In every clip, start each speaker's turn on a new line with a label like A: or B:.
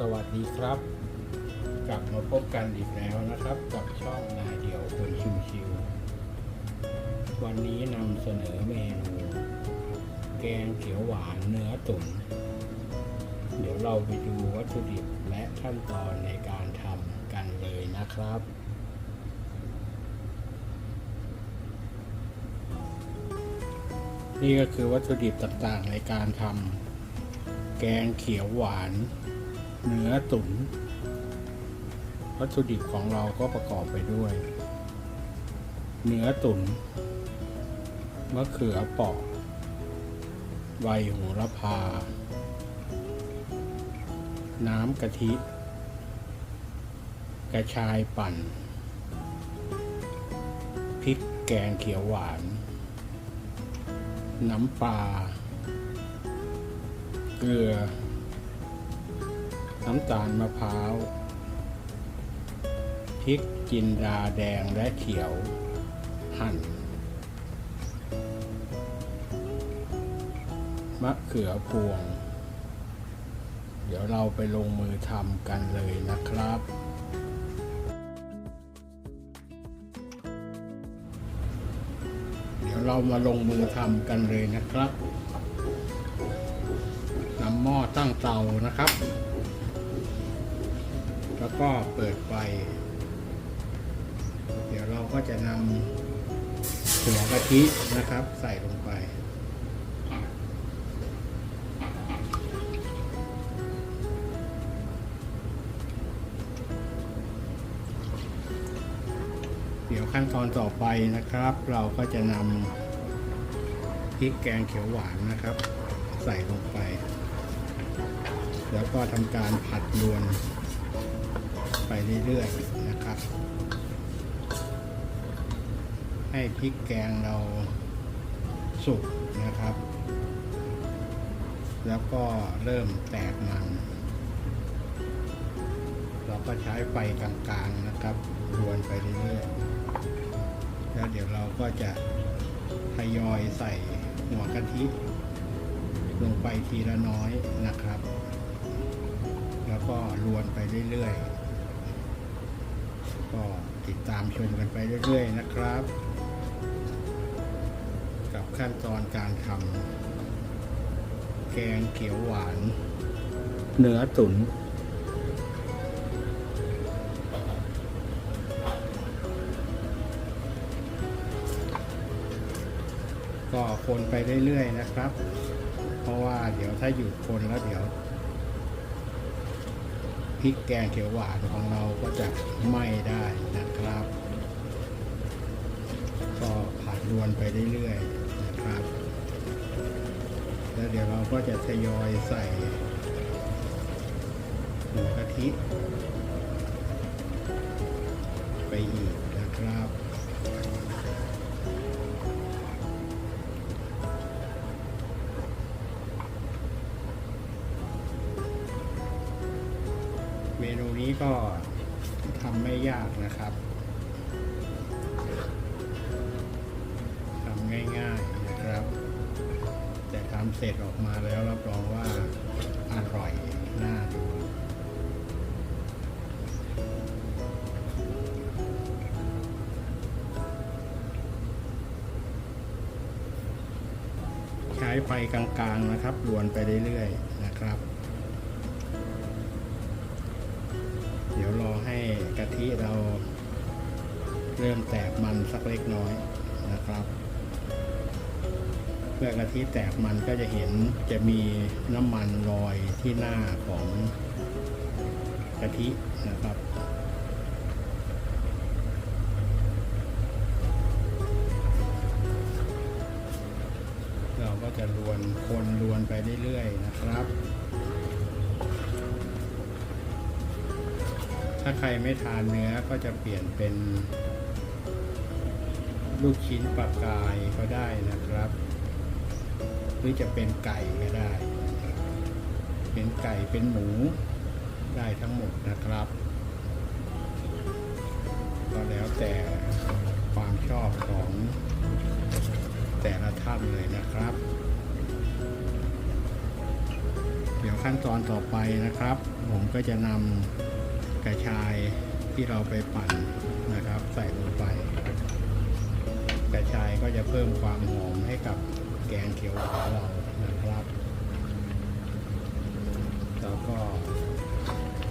A: สวัสดีครับ กลับมาพบกันอีกแล้วนะครับ กับช่องนายเดี่ยวคนชิวๆวันนี้นำเสนอเมนูแกงเขียวหวานเนื้อตุ๋นเดี๋ยวเราไปดูวัตถุดิบและขั้นตอนในการทำกันเลยนะครับนี่ก็คือวัตถุดิบต่างๆในการทำแกงเขียวหวาน เนื้อตุ๋นวัตถุดิบของเราก็ประกอบไปด้วย เนื้อตุ๋นมะเขือเปอกใบโหระพา น้ำกะทิ กระชายปั่น พริกแกงเขียวหวาน น้ำปลา เกลือ น้ำตาลมะพร้าวพริกจินดาแดงและเขียว หั่น มะเขือพวง เดี๋ยวเราไปลงมือทำกันเลยนะครับเดี๋ยวเรามาลงมือทำกันเลยนะครับนำหม้อตั้งเตานะครับ แล้วก็เปิดไฟ เดี๋ยวเราก็จะนำหัวกะทินะครับ ใส่ลงไป เดี๋ยวขั้นตอนต่อไปนะครับ เราก็จะนำพริกแกงเขียวหวานนะครับ ใส่ลงไป แล้วก็ทำการผัดรวน ไปเรื่อยๆนะครับ ให้พริกแกงเราสุกนะครับ แล้วก็เริ่มแตกมัน เราก็ใช้ไฟกลางๆนะครับรวนไปเรื่อยๆแล้วเดี๋ยวเราก็จะทยอยใส่หัวกะทิลงไปทีละน้อยนะครับ แล้วก็รวนไปเรื่อยๆ ก็ติดตามชมกันไปเรื่อยๆนะครับ กับขั้นตอนการทำแกงเขียวหวาน เนื้อตุ๋นก็คนไปเรื่อยๆนะครับ เพราะว่าเดี๋ยวถ้าหยุดคนแล้วเดี๋ยว ริกแกงเขียวหวานของเราก็จะไหม้ได้นะครับ ก็ผัดรวนไปเรื่อยๆนะครับ แล้วเดี๋ยวเราก็จะทยอยใส่หัวกะทิ ไปอีกนะครับ มนูนี้ก็ทำไม่ยากนะครับทำง่ายๆนะครับ แต่ทำเสร็จออกมาแล้วรับรองว่าอร่อยน่าดูใช้ไฟกลางๆนะครับรวนไปเรื่อยๆนะครับ เดี๋ยวรอให้กะทิเราเริ่มแตกมันสักเล็กน้อยนะครับ เมื่อกะทิแตกมันก็จะเห็นจะมีน้ำมันลอยที่หน้าของกะทินะครับเราก็จะรวนคนรวนไปเรื่อยๆนะครับ ถ้าใครไม่ทานเนื้อก็จะเปลี่ยนเป็น ลูกชิ้นปลากายก็ได้นะครับ หรือจะเป็นไก่ก็ได้ เป็นไก่เป็นหมูได้ทั้งหมดนะครับก็แล้วแต่ความชอบของแต่ละท่านเลยนะครับ เดี๋ยวขั้นตอนต่อไปนะครับ ผมก็จะนำ กระชายที่เราไปปั่นนะครับ ใส่ลงไปกระชายก็จะเพิ่มความหอมให้กับแกงเขียวหวานเรานะครับ แล้วก็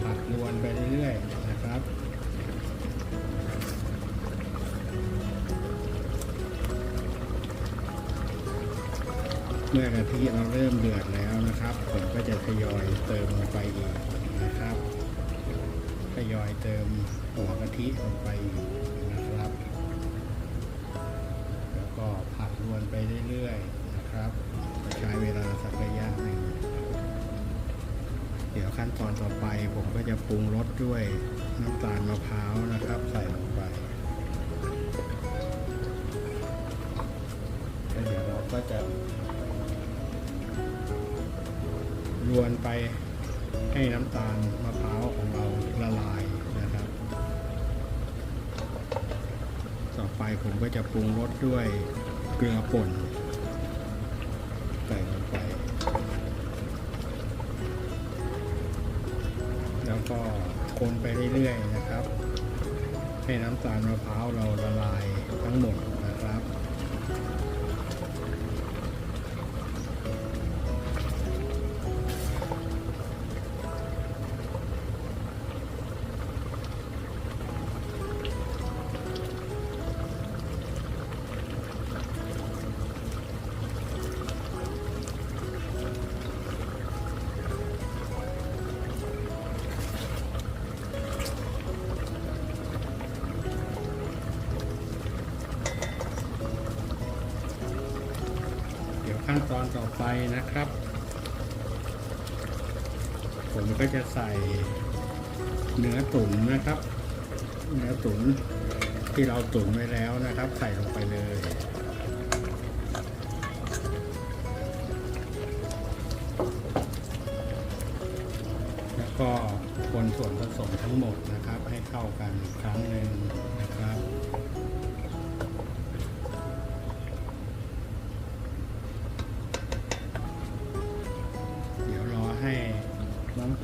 A: ผัดรวนไปเรื่อยๆนะครับเมื่อกะทิเราเริ่มเดือดแล้วนะครับ ผมก็จะทยอยเติมลงไปอีกนะครับ ทยอยเติมหัวกะทิลงไปนะครับ แล้วก็ผัดรวนไปเรื่อยๆนะครับ ใช้เวลาสักระยะหนึ่งเดี๋ยวขั้นตอนต่อไปผมก็จะปรุงรสด้วยน้ำตาลมะพร้าวนะครับ ใส่ลงไปแล้วเดี๋ยวเราก็จะรวนไปให้น้ำตาลมะพร้าว ไปผมก็จะปรุงรสด้วยเกลือป่นใส่ลงไป แล้วก็คนไปเรื่อยๆนะครับ ให้น้ำตาลมะพร้าวเราละลายทั้งหมด ตอนต่อไปนะครับ ผมก็จะใส่เนื้อตุ๋นนะครับ เนื้อตุ๋นที่เราตุ๋นไว้แล้วนะครับ ใส่ลงไปเลยแล้วก็คนส่วนผสมทั้งหมดนะครับ ให้เข้ากันอีกครั้งหนึ่งนะครับ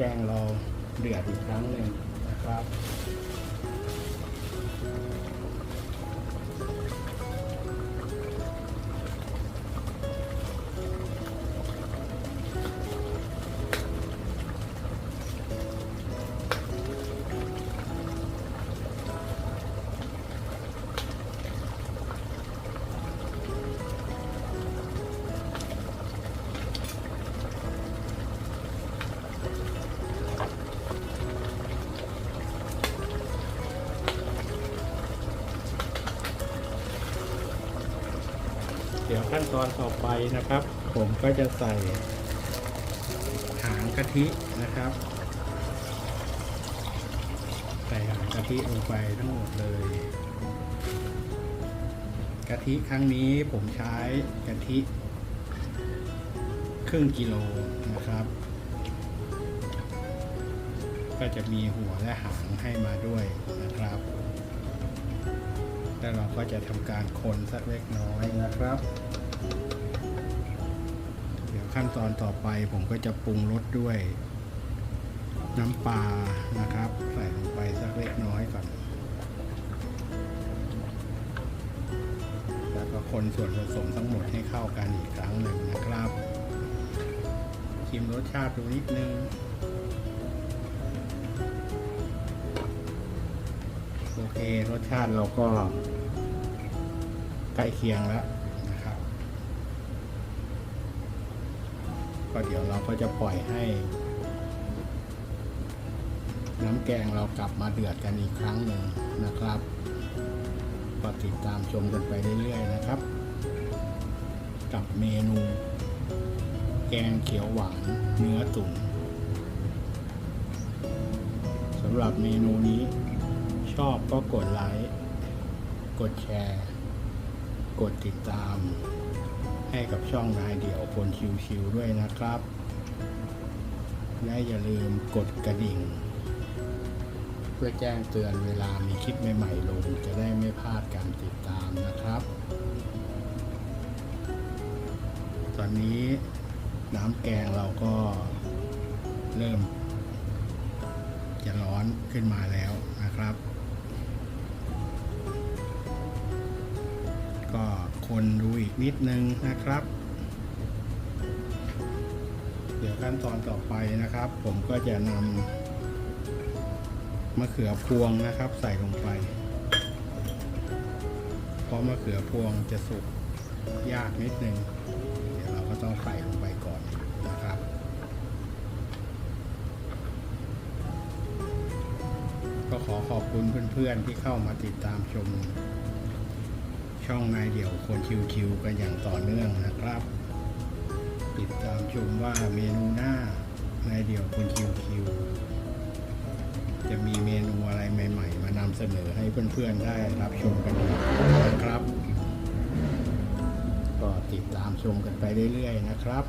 A: แกงเราเดือดอีกครั้งหนึ่งนะครับ ขั้นตอนต่อไปนะครับ ผมก็จะใส่หางกะทินะครับ ใส่หางกะทิลงไปทั้งหมดเลยกะทิครั้งนี้ผมใช้กะทิ ครึ่งกิโลนะครับ ก็จะมีหัวและหางให้มาด้วยนะครับแล้วเราก็จะทำการคนสักเล็กน้อยนะครับ ขั้นตอนต่อไปผมก็จะปรุงรสด้วย น้ำปลานะครับ ใส่ลงไปสักเล็กน้อยก่อน แล้วก็คนส่วนผสมทั้งหมดให้เข้ากันอีกครั้งหนึ่งนะครับชิมรสชาติดูนิดนึงโอเครสชาติเราก็ใกล้เคียงแล้วนะครับ ก็เดี๋ยวเราก็จะปล่อยให้ น้ำแกงเรากลับมาเดือดกันอีกครั้งหนึ่งนะครับก็ติดตามชมกันไปเรื่อยๆนะครับ กับเมนู แกงเขียวหวานเนื้อตุ๋นสำหรับเมนูนี้ชอบก็กดไลค์ กดแชร์ กดติดตาม ให้กับช่องนายเดี่ยวคนชิวๆด้วยนะครับ และอย่าลืมกดกระดิ่ง เพื่อแจ้งเตือนเวลามีคลิปใหม่ๆลงจะได้ไม่พลาดการติดตามนะครับ ตอนนี้น้ำแกงเราก็เริ่มจะร้อนขึ้นมาแล้วนะครับ คนดูอีกนิดนึงนะครับ เดี๋ยวขั้นตอนต่อไปนะครับ ผมก็จะนำมะเขือพวงนะครับ ใส่ลงไป เพราะมะเขือพวงจะสุกยากนิดนึง เดี๋ยวเราก็ต้องใส่ลงไปก่อนนะครับก็ขอขอบคุณเพื่อนๆที่เข้ามาติดตามชม ช่องนายเดี่ยวคนคิวๆกันอย่างต่อเนื่องนะครับ ติดตามชมว่าเมนูหน้านายเดี่ยวคนคิวๆจะมีเมนูอะไรใหม่ ๆ มานำเสนอให้เพื่อนๆได้รับชมกันนะครับ ก็ติดตามชมกันไปเรื่อยๆนะครับ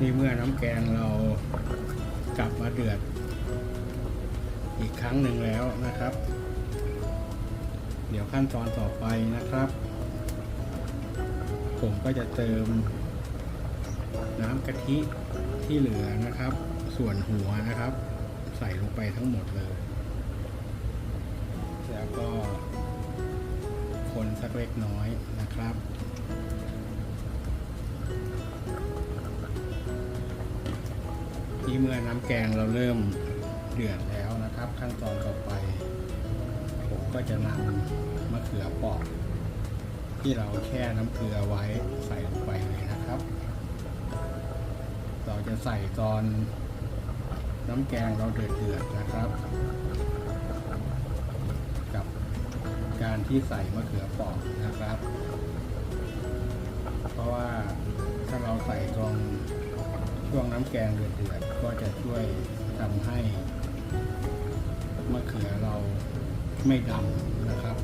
A: นี่เมื่อน้ำแกงเรากลับมาเดือด อีกครั้งหนึ่งแล้วนะครับ เดี๋ยวขั้นตอนต่อไปนะครับ ผมก็จะเติมน้ำกะทิที่เหลือนะครับ ส่วนหัวนะครับ ใส่ลงไปทั้งหมดเลย แล้วก็ คนสักเล็กน้อยนะครับที่เมื่อน้ำแกงเราเริ่มเดือดแล้วน ขั้นตอนต่อไป ผมก็จะนำมะเขือเปอก ที่เราแช่น้ำเกลือไว้ใส่ลงไปเลยนะครับ เราจะใส่ตอนน้ำแกงเราเดือดเดือดๆนะครับ กับการที่ใส่มะเขือเปอกนะครับ เพราะว่าถ้าเราใส่ตรงช่วงน้ำแกงเดือดเดือดๆก็จะช่วยทำให้ มะเขือเราไม่ดำนะครับ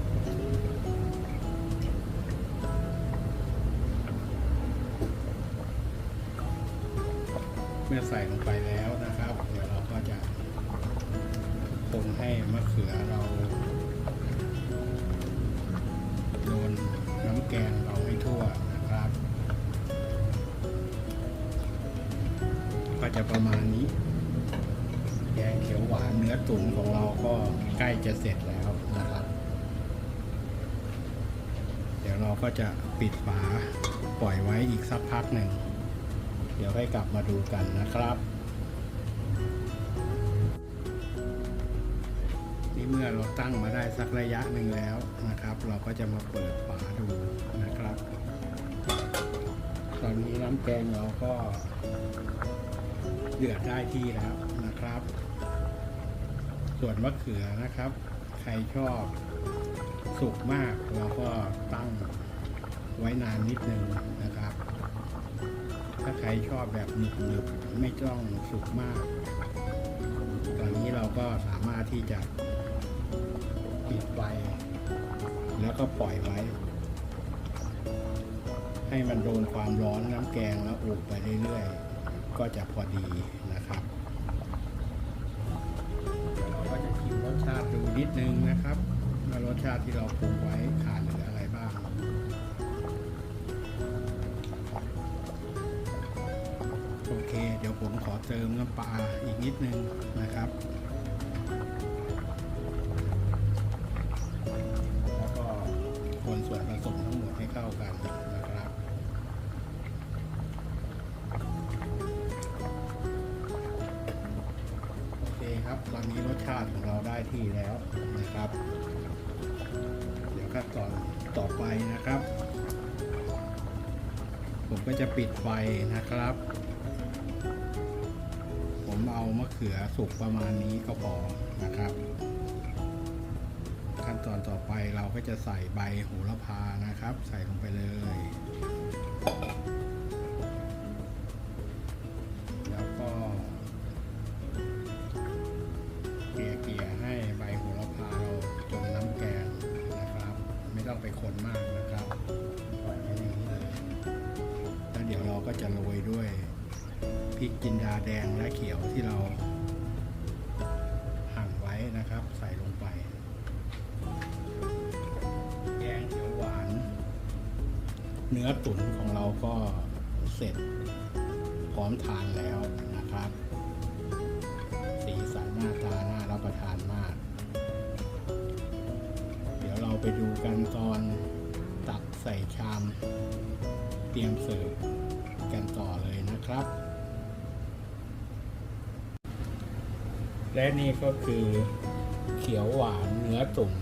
A: เมื่อใส่ลงไปแล้วนะครับ เดี๋ยวเราก็จะคนให้มะเขือเราโดนน้ำแกงเราให้ทั่วนะครับ ก็จะประมาณนี้ ขียวหวานเนื้อตุ๋นของเราก็ใกล้จะเสร็จแล้วนะครับ เดี๋ยวเราก็จะปิดฝาปล่อยไว้อีกสักพักหนึ่ง เดี๋ยวให้กลับมาดูกันนะครับ นี่เมื่อเราตั้งมาได้สักระยะหนึ่งแล้วนะครับ เราก็จะมาเปิดฝาดูนะครับ ตอนนี้น้ำแกงเราก็เดือดได้ที่แล้วนะครับ ส่วนมะเขือนะครับ ใครชอบสุกมากเราก็ตั้งไว้นานนิดนึงนะครับ ถ้าใครชอบแบบหนึบๆไม่ต้องสุกมาก ตอนนี้เราก็สามารถที่จะปิดไฟแล้วก็ปล่อยไว้ ให้มันโดนความร้อนน้ำแกงแล้วอุไปเรื่อยๆ ก็จะพอดีนะครับ นิดนึงนะครับว่ารสชาติที่เราปรุงไว้ขาดหรืออะไรบ้าง โอเค เดี๋ยวผมขอเติมน้ำปลาอีกนิดนึงนะครับ อนนี้รสชาติของเราได้ที่แล้วนะครับ เดี๋ยวขั้นตอนต่อไปนะครับ ผมก็จะปิดไฟนะครับ ผมเอามะเขือสุกประมาณนี้ก็พอนะครับ ขั้นตอนต่อไปเราก็จะใส่ใบโหระพานะครับ ใส่ลงไปเลย นื้อตุ๋นของเราก็เสร็จพร้อมทานแล้วนะครับ สีสันหน้าตาน่ารับประทานมาก เดี๋ยวเราไปดูกันตอนตักใส่ชาม เตรียมเสิร์ฟกันต่อเลยนะครับ และนี่ก็คือเขียวหวานเนื้อตุ๋น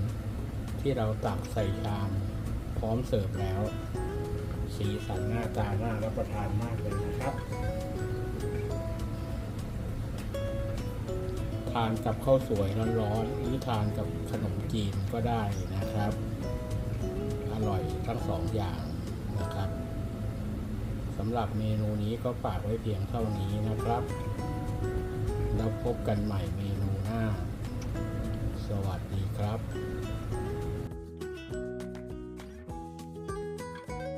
A: ที่เราตักใส่ชามพร้อมเสิร์ฟแล้ว สีสันหน้าตาน่ารับประทานมากเลยนะครับ ทานกับข้าวสวยร้อนๆหรือทานกับขนมจีนก็ได้นะครับ อร่อยทั้งสองอย่างนะครับสำหรับเมนูนี้ก็ฝากไว้เพียงเท่านี้นะครับ แล้วพบกันใหม่เมนูหน้า สวัสดีครับ